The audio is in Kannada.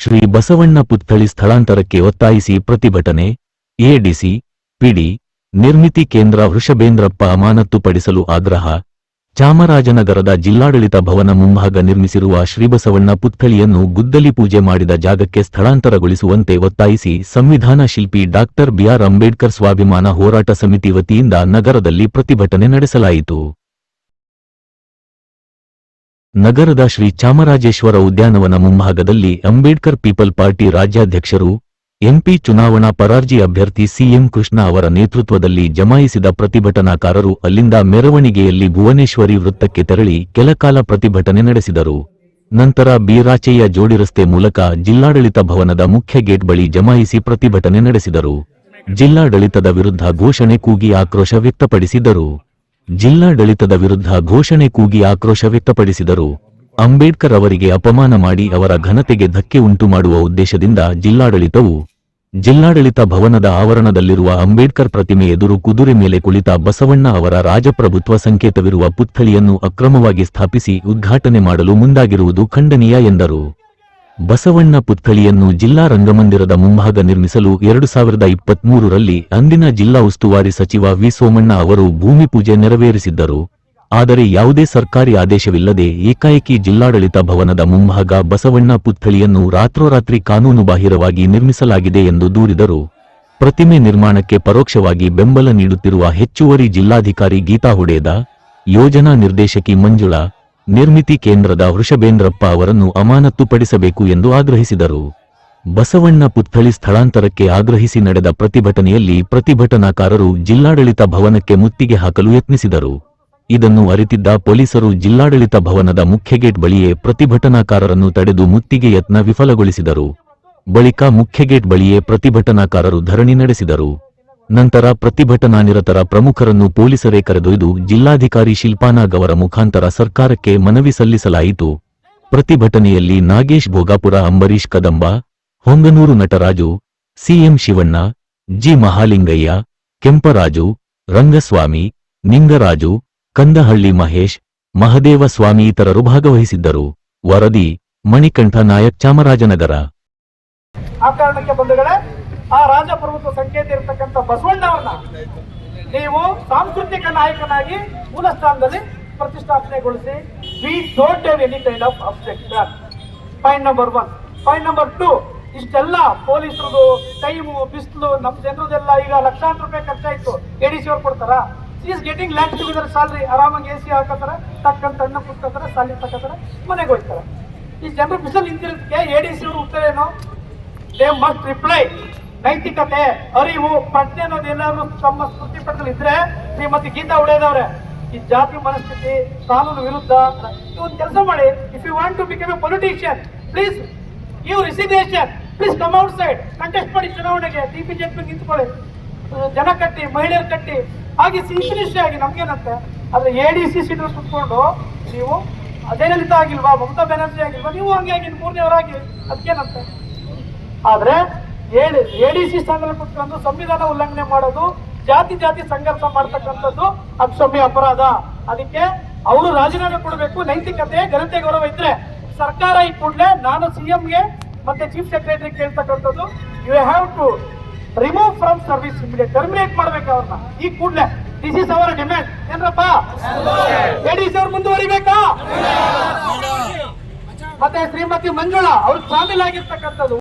ಶ್ರೀ ಬಸವಣ್ಣ ಪುತ್ಥಳಿ ಸ್ಥಳಾಂತರಕ್ಕೆ ಒತ್ತಾಯಿಸಿ ಪ್ರತಿಭಟನೆ, ಎಡಿಸಿ, ಪಿಡಿ, ನಿರ್ಮಿತಿ ಕೇಂದ್ರ ವೃಷಭೇಂದ್ರಪ್ಪ ಅಮಾನತ್ತುಪಡಿಸಲು ಆಗ್ರಹ, ಚಾಮರಾಜನಗರದ ಜಿಲ್ಲಾಡಳಿತ ಭವನ ಮುಂಭಾಗ ನಿರ್ಮಿಸಿರುವ ಶ್ರೀಬಸವಣ್ಣ ಪುತ್ಥಳಿಯನ್ನು ಗುದ್ದಲಿ ಪೂಜೆ ಮಾಡಿದ ಜಾಗಕ್ಕೆ ಸ್ಥಳಾಂತರಗೊಳಿಸುವಂತೆ ಒತ್ತಾಯಿಸಿ ಸಂವಿಧಾನ ಶಿಲ್ಪಿ ಡಾಕ್ಟರ್ ಬಿಆರ್ ಅಂಬೇಡ್ಕರ್ ಸ್ವಾಭಿಮಾನ ಹೋರಾಟ ಸಮಿತಿ ವತಿಯಿಂದ ನಗರದಲ್ಲಿ ಪ್ರತಿಭಟನೆ ನಡೆಸಲಾಯಿತು. ನಗರದ ಶ್ರೀ ಚಾಮರಾಜೇಶ್ವರ ಉದ್ಯಾನವನ ಮುಂಭಾಗದಲ್ಲಿ ಅಂಬೇಡ್ಕರ್ ಪೀಪಲ್ ಪಾರ್ಟಿ ರಾಜ್ಯಾಧ್ಯಕ್ಷರು, ಎಂಪಿ ಚುನಾವಣಾ ಪರಾರ್ಜಿ ಅಭ್ಯರ್ಥಿ ಸಿಎಂ ಕೃಷ್ಣ ಅವರ ನೇತೃತ್ವದಲ್ಲಿ ಜಮಾಯಿಸಿದ ಪ್ರತಿಭಟನಾಕಾರರು ಅಲ್ಲಿಂದ ಮೆರವಣಿಗೆಯಲ್ಲಿ ಭುವನೇಶ್ವರಿ ವೃತ್ತಕ್ಕೆ ತೆರಳಿ ಕೆಲಕಾಲ ಪ್ರತಿಭಟನೆ ನಡೆಸಿದರು. ನಂತರ ಬೀರಾಚೆಯ ಜೋಡಿ ರಸ್ತೆ ಮೂಲಕ ಜಿಲ್ಲಾಡಳಿತ ಭವನದ ಮುಖ್ಯ ಗೇಟ್ ಬಳಿ ಜಮಾಯಿಸಿ ಪ್ರತಿಭಟನೆ ನಡೆಸಿದರು. ಜಿಲ್ಲಾಡಳಿತದ ವಿರುದ್ಧ ಘೋಷಣೆ ಕೂಗಿ ಆಕ್ರೋಶ ವ್ಯಕ್ತಪಡಿಸಿದರು. ಜಿಲ್ಲಾಡಳಿತದ ವಿರುದ್ಧ ಘೋಷಣೆ ಕೂಗಿ ಆಕ್ರೋಶ ವ್ಯಕ್ತಪಡಿಸಿದರು. ಅಂಬೇಡ್ಕರ್ ಅವರಿಗೆ ಅಪಮಾನ ಮಾಡಿ ಅವರ ಘನತೆಗೆ ಧಕ್ಕೆ ಉಂಟು ಮಾಡುವ ಉದ್ದೇಶದಿಂದ ಜಿಲ್ಲಾಡಳಿತವು ಜಿಲ್ಲಾಡಳಿತ ಭವನದ ಆವರಣದಲ್ಲಿರುವ ಅಂಬೇಡ್ಕರ್ ಪ್ರತಿಮೆ ಎದುರು ಕುದುರೆ ಮೇಲೆ ಕುಳಿತ ಬಸವಣ್ಣ ಅವರ ರಾಜಪ್ರಭುತ್ವ ಸಂಕೇತವಿರುವ ಪುತ್ಥಳಿಯನ್ನು ಅಕ್ರಮವಾಗಿ ಸ್ಥಾಪಿಸಿ ಉದ್ಘಾಟನೆ ಮಾಡಲು ಮುಂದಾಗಿರುವುದು ಖಂಡನೀಯ ಎಂದರು. ಬಸವಣ್ಣ ಪುತ್ಥಳಿಯನ್ನು ಜಿಲ್ಲಾ ರಂಗಮಂದಿರದ ಮುಂಭಾಗ ನಿರ್ಮಿಸಲು ಎರಡು ಸಾವಿರದ ಇಪ್ಪತ್ಮೂರರಲ್ಲಿ ಅಂದಿನ ಜಿಲ್ಲಾ ಉಸ್ತುವಾರಿ ಸಚಿವ ವಿ ಸೋಮಣ್ಣ ಅವರು ಭೂಮಿ ಪೂಜೆ ನೆರವೇರಿಸಿದ್ದರು. ಆದರೆ ಯಾವುದೇ ಸರ್ಕಾರಿ ಆದೇಶವಿಲ್ಲದೆ ಏಕಾಏಕಿ ಜಿಲ್ಲಾಡಳಿತ ಭವನದ ಮುಂಭಾಗ ಬಸವಣ್ಣ ಪುತ್ಥಳಿಯನ್ನು ರಾತ್ರೋರಾತ್ರಿ ಕಾನೂನುಬಾಹಿರವಾಗಿ ನಿರ್ಮಿಸಲಾಗಿದೆ ಎಂದು ದೂರಿದರು. ಪ್ರತಿಮೆ ನಿರ್ಮಾಣಕ್ಕೆ ಪರೋಕ್ಷವಾಗಿ ಬೆಂಬಲ ನೀಡುತ್ತಿರುವ ಹೆಚ್ಚುವರಿ ಜಿಲ್ಲಾಧಿಕಾರಿ ಗೀತಾ ಹುಡೇದ, ಯೋಜನಾ ನಿರ್ದೇಶಕಿ ಮಂಜುಳಾ ನಿರ್ಮಿತಿ ಕೇಂದ್ರದ ವೃಷಭೇಂದ್ರಪ್ಪ ಅವರನ್ನು ಅಮಾನತ್ತುಪಡಿಸಬೇಕು ಎಂದು ಆಗ್ರಹಿಸಿದರು. ಬಸವಣ್ಣ ಪುತ್ಥಳಿ ಸ್ಥಳಾಂತರಕ್ಕೆ ಆಗ್ರಹಿಸಿ ನಡೆದ ಪ್ರತಿಭಟನೆಯಲ್ಲಿ ಪ್ರತಿಭಟನಾಕಾರರು ಜಿಲ್ಲಾಡಳಿತ ಭವನಕ್ಕೆ ಮುತ್ತಿಗೆ ಹಾಕಲು ಯತ್ನಿಸಿದರು. ಇದನ್ನು ಅರಿತಿದ್ದ ಪೊಲೀಸರು ಜಿಲ್ಲಾಡಳಿತ ಭವನದ ಮುಖ್ಯ ಗೇಟ್ ಬಳಿಯೇ ಪ್ರತಿಭಟನಾಕಾರರನ್ನು ತಡೆದು ಮುತ್ತಿಗೆ ಯತ್ನ ವಿಫಲಗೊಳಿಸಿದರು. ಬಳಿಕ ಮುಖ್ಯ ಗೇಟ್ ಬಳಿಯೇ ಪ್ರತಿಭಟನಾಕಾರರು ಧರಣಿ ನಡೆಸಿದರು. ನಂತರ ಪ್ರತಿಭಟನಾನಿರತರ ಪ್ರಮುಖರನ್ನು ಪೊಲೀಸರೇ ಕರೆದೊಯ್ದು ಜಿಲ್ಲಾಧಿಕಾರಿ ಶಿಲ್ಪಾನಾಗ್ ಅವರ ಮುಖಾಂತರ ಸರ್ಕಾರಕ್ಕೆ ಮನವಿ ಸಲ್ಲಿಸಲಾಯಿತು. ಪ್ರತಿಭಟನೆಯಲ್ಲಿ ನಾಗೇಶ್ ಭೋಗಾಪುರ ಅಂಬರೀಶ್ ಕದಂಬ, ಹೊಂಗನೂರು ನಟರಾಜು, ಸಿಎಂ ಶಿವಣ್ಣ, ಜಿ ಮಹಾಲಿಂಗಯ್ಯ, ಕೆಂಪರಾಜು, ರಂಗಸ್ವಾಮಿ, ನಿಂಗರಾಜು, ಕಂದಹಳ್ಳಿ ಮಹೇಶ್, ಮಹದೇವ ಸ್ವಾಮಿ ಇತರರು ಭಾಗವಹಿಸಿದ್ದರು. ವರದಿ, ಮಣಿಕಂಠ ನಾಯಕ್ ಚಾಮರಾಜನಗರ. ಆ ರಾಜಪ್ರಭುತ್ವ ಸಂಕೇತ ಇರತಕ್ಕಂಥ ಬಸವಣ್ಣವನ್ನ ನೀವು ಸಾಂಸ್ಕೃತಿಕ ನಾಯಕನಾಗಿ ಮೂಲ ಸ್ಥಾನದಲ್ಲಿ ಪ್ರತಿಷ್ಠಾಪನೆಗೊಳಿಸಿ we don't have any kind of objection point number one point number two ಇಷ್ಟೆಲ್ಲ ಪೊಲೀಸರದು ಟೈಮು, ಬಿಸಿಲು ನಮ್ಮ ಜನರದೆಲ್ಲ ಈಗ ಲಕ್ಷಾಂತರ ರೂಪಾಯಿ ಖರ್ಚಾಯ್ತು. ಎ ಡಿ ಸಿ ಅವ್ರು ಕೊಡ್ತಾರ? Is getting lack together salary ಆರಾಮಾಗಿ ಎ ಸಿ ಹಾಕೋತಾರೆ, ತಕ್ಕಂತ ಅಣ್ಣ ಕುತ್ಕೋತಾರೆ ಸಾಲಿ ತಗೋತಾರೆ, ಮನೆಗೆ ಹೋಗ್ತಾರೆ. ಈ ಜನರು ಬಿಸಿಲು ನಿಂತಿರೋದಕ್ಕೆ ಎ ಡಿ ಸಿ ಅವರು ಉತ್ತರ ಏನು? ದೇ ಮಸ್ಟ್ ರಿಪ್ಲೈ ನೈತಿಕತೆ, ಅರಿವು, ಪ್ರಜ್ಞೆ ಅನ್ನೋದು ಎಲ್ಲರೂ ತಮ್ಮ ಸ್ಮೃತಿ ಪಟ್ಟದಲ್ಲಿ ಇದ್ರೆ ಶ್ರೀಮತಿ ಗೀತಾ ಉಳಿಯದವ್ರೆ ಈ ಜಾತಿ ಮನಸ್ಥಿತಿ ಕಾನೂನು ವಿರುದ್ಧ ಒಂದು ಕೆಲಸ ಮಾಡಿ. If you want to become a politician please you resignation please come outside contest ಮಾಡಿ ಚುನಾವಣೆಗೆ ಟಿ ಪಿ ಜೆಪಿ ನಿಂತ್ಕೊಳ್ಳಿ. ಜನ ಕಟ್ಟಿ, ಮಹಿಳೆಯರು ಕಟ್ಟಿ, ಹಾಗೆ ಸಿಂಪಲಿಸ್ಟ್ ಆಗಿ ನಮ್ಗೇನಂತೆ? ಆದ್ರೆ ಎ ಡಿ ಸಿ ಸೀಟ್ ಕುತ್ಕೊಂಡು ನೀವು ಜಯಲಲಿತಾ ಆಗಿಲ್ವಾ, ಮಮತಾ ಬ್ಯಾನರ್ಜಿ ಆಗಿಲ್ವಾ, ನೀವು ಹಂಗೆ ಆಗಿ ಮೂರನೇವರಾಗಿ ಅದಕ್ಕೇನಂತೆ? ಆದ್ರೆ ಎ ಡಿ ಸಿ ಕುತ್ಕೊಂಡು ಸಂವಿಧಾನ ಉಲ್ಲಂಘನೆ ಮಾಡೋದು, ಜಾತಿ ಜಾತಿ ಸಂಘರ್ಷ ಮಾಡ್ತಕ್ಕಂಥದ್ದು ಅಕ್ಷಮ್ಯ ಅಪರಾಧ. ಅದಕ್ಕೆ ಅವರು ರಾಜೀನಾಮೆ ಕೊಡಬೇಕು, ನೈತಿಕತೆ, ಘನತೆ ಗೌರವ ಇದ್ರೆ ಸರ್ಕಾರ ಈ ಕೂಡಲೇ ನಾನು ಸಿಎಂಗೆ ಮತ್ತೆ chief secretary ಕೇಳ್ತಕ್ಕಂಥದ್ದು you have to remove from service immediate terminate ಮಾಡ್ಬೇಕು ಅವ್ರನ್ನ. ಈ ಕೂಡಲೇ ದಿಸ್ ಇಸ್ ಅವರ್ ಡಿಮ್ಯಾಂಡ್ ಏನ್ರಪ್ಪ ಎ ಡಿ ಸಿ ಅವ್ರು ಮುಂದುವರಿಬೇಕಾ? ಮತ್ತೆ ಶ್ರೀಮತಿ ಮಂಜುಳಾ, ಅವ್ರು ಶಾಮೀಲಾಗಿರ್ತಕ್ಕಂಥದ್ದು